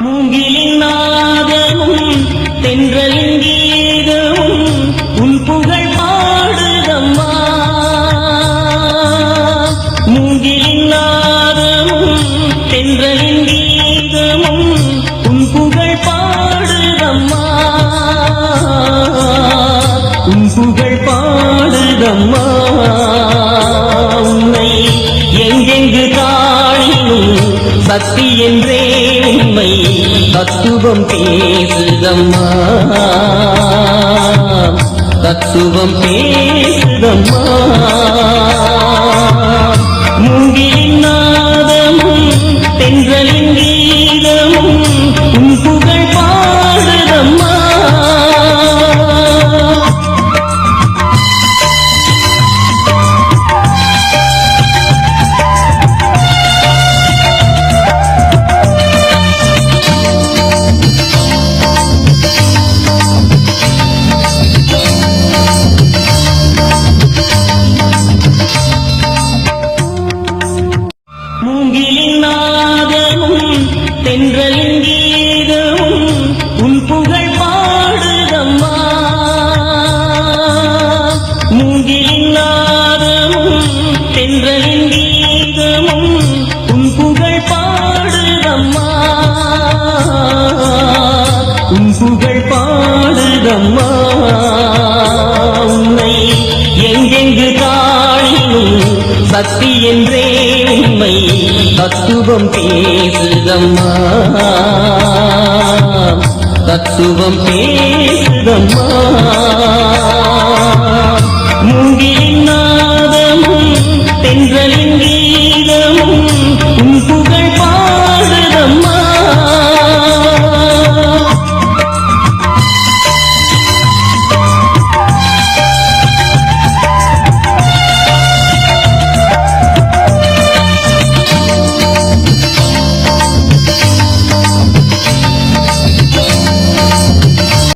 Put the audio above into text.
மூங்கிலின் நாதமும் தென்றலின் கீதமும் உன் புகழ் பாடுதம்மா. மூங்கிலின் நாதமும் தென்றலின் கீதமும் உன் புகழ் பாடுதம்மா. உன் புகழ் பாடுதம்மா. உன்னை எங்கெங்கு காணினும் பக்தி என்றே தத்துவம் பேசுதம்மா. தத்துவம் பேசுதம்மா பாடுதம்மா. மூங்கிலின் நாதமும் தென்றலின் கீதமும் உன் புகழ் பாடுதம்மா. உன் புகழ் பாடுதம்மா. உன்னை எங்கெங்கு காணினும் பக்தி என்றே உண்மை. தத்துவம் பேசுதம்மா. தத்துவம் பேசுதம்மா. மூங்கிலின்